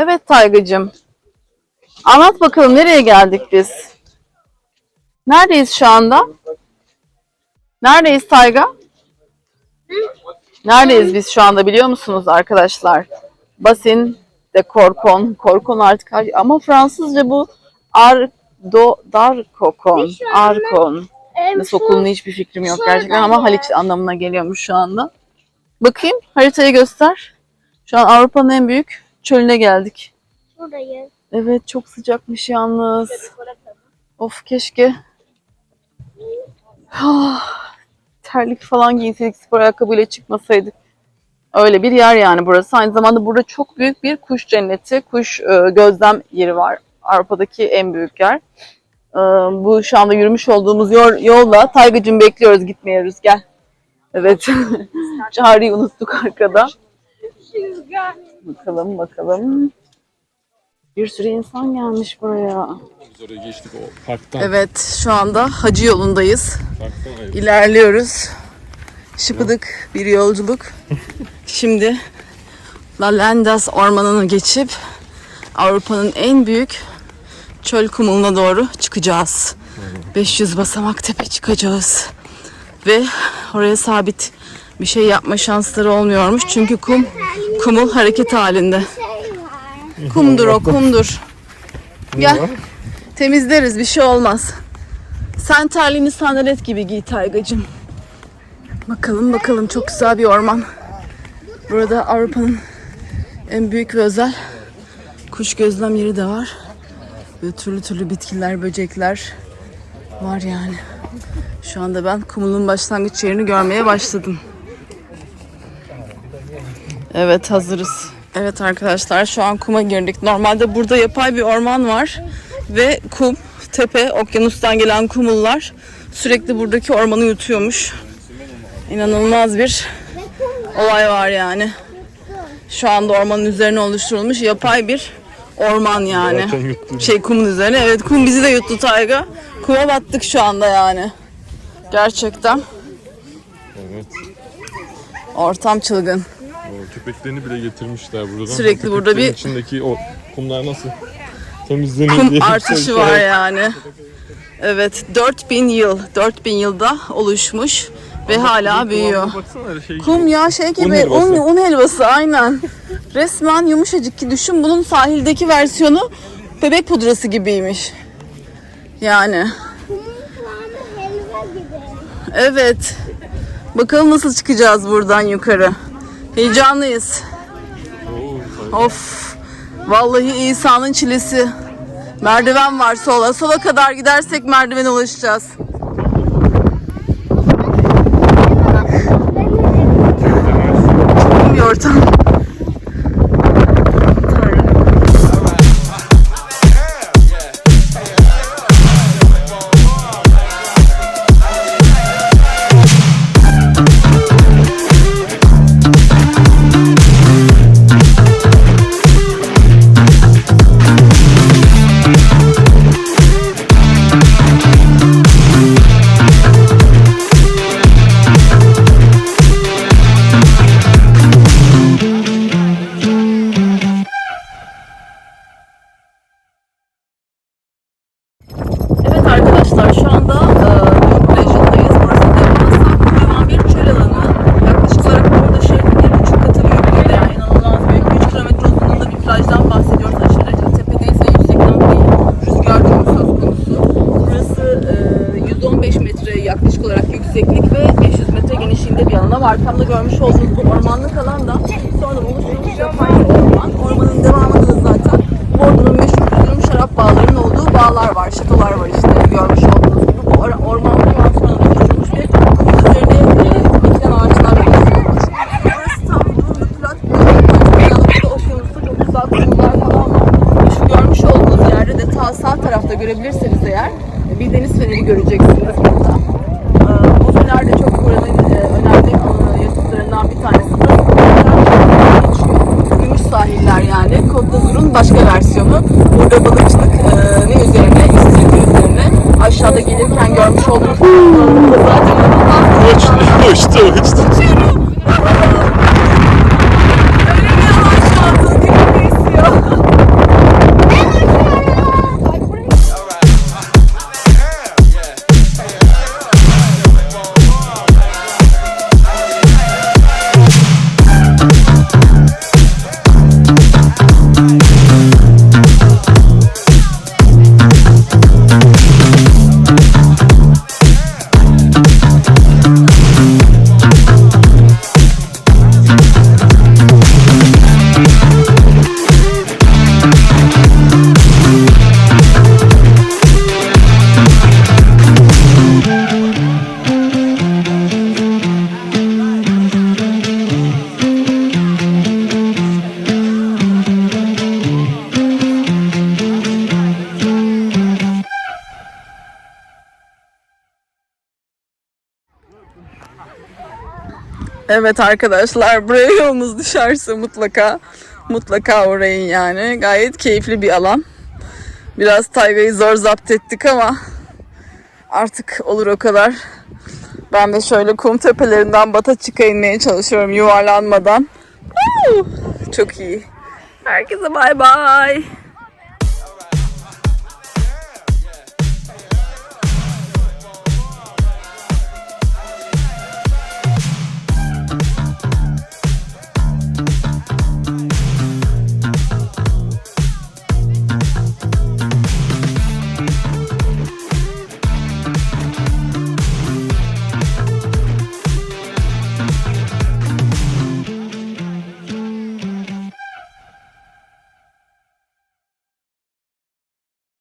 Evet Taygacığım. Anlat bakalım nereye geldik biz? Neredeyiz şu anda? Neredeyiz Tayga? Neredeyiz biz şu anda biliyor musunuz arkadaşlar? Basin de Korkon. Korkon artık ama Fransızca bu Ardo Darkokon. Arkon. Nasıl okunduğunu hiçbir fikrim yok gerçekten ama Haliç anlamına geliyormuş şu anda. Bakayım haritayı göster. Şu an Avrupa'nın en büyük çölüne geldik. Buradayız. Evet çok sıcakmış yalnız. Of keşke. Ah, Terlik falan giyseydik spor ayakkabıyla çıkmasaydık. Öyle bir yer yani burası. Aynı zamanda burada çok büyük bir kuş cenneti, kuş e, gözlem yeri var. Avrupa'daki en büyük yer. E, bu şu anda yürümüş olduğumuz yol, yolla Taygacığım bekliyoruz gitmiyoruz gel. Evet. Çağrı'yı unuttuk arkada. Bakalım bakalım. Bir sürü insan gelmiş buraya. Biz oraya geçtik o parktan. Evet şu anda hacı yolundayız. Parktan ayrı. İlerliyoruz. Şıpıdık bir yolculuk. Şimdi La Landas ormanını geçip Avrupa'nın en büyük çöl kumuluna doğru çıkacağız. 500 basamak tepe çıkacağız. Ve oraya sabit bir şey yapma şansları olmuyormuş. Çünkü kum kumul hareket halinde. Kumdur o kumdur. Gel. Temizleriz bir şey olmaz. Sen terliğini sandalet gibi giy Taygacığım. Bakalım bakalım çok güzel bir orman. Burada Avrupa'nın en büyük ve özel kuş gözlem yeri de var. Böyle türlü türlü bitkiler, böcekler var yani. Şu anda ben kumulun başlangıç yerini görmeye başladım. Evet hazırız. Evet arkadaşlar şu an kuma girdik. Normalde burada yapay bir orman var ve kum, tepe, okyanustan gelen kumullar sürekli buradaki ormanı yutuyormuş. İnanılmaz bir olay var yani. Şu anda ormanın üzerine oluşturulmuş yapay bir orman yani. Şey kumun üzerine. Evet kum bizi de yuttu Tayga. Kuma battık şu anda yani. Gerçekten. Evet. Ortam çılgın. Köpeklerini bile getirmişler buradan. Sürekli O burada bir- içindeki o kumlar nasıl temizlenir kum diye artışı şey- var yani. Evet 4000 yıl 4000 yılda oluşmuş ve hala büyüyor. Baksana şey. Kum ya şey gibi Un un, helvası. un helvası aynen. Resmen yumuşacık ki düşün bunun sahildeki versiyonu bebek pudrası gibiymiş. Yani Kumun kıvamı helva gibi. evet. Bakalım nasıl çıkacağız buradan yukarı. Heyecanlıyız. Of. Vallahi İsa'nın çilesi. Merdiven var sola. Sola kadar gidersek merdivene ulaşacağız. Çok bir ortam. 500 metre genişliğinde bir alana var. Arkamda görmüş olduğunuz bu ormanlık alan da sonra oluşturulmuş yapay orman. Ormanın devamında da zaten Bordo'nun meşhur üzüm şarap bağlarının olduğu bağlar var, şatolar var işte görmüş olduğunuz gibi. Bu or- orman daha sonra oluşturmuş ve üzerine e, dikilen ağaçlarla oluşturulmuş. Burası tam durumda plat bir yanımızda okyanusta çok güzel kumlar falan şu görmüş olduğunuz yerde de ta sağ tarafta görebilirseniz eğer e, bir deniz feneri göreceksiniz burada. Ee, Bu fener de çok buranın e, önemli e, yapıtlarından bir tanesi. Burası Komutanlar geçiyor. Gümüş sahiller yani. Côte d'Azur'un başka versiyonu. Burada balıkçılık e, ne üzerine, istiridye üzerine. Aşağıda gelirken görmüş olduğunuz zaten Uçtu, uçtu, uçtu. Evet arkadaşlar buraya yolunuz düşerse mutlaka mutlaka uğrayın yani. Gayet keyifli bir alan. Biraz Tayga'yı zor zapt ettik ama artık olur o kadar. Ben de şöyle kum tepelerinden bata çıka inmeye çalışıyorum yuvarlanmadan. Çok iyi. Herkese bay bay.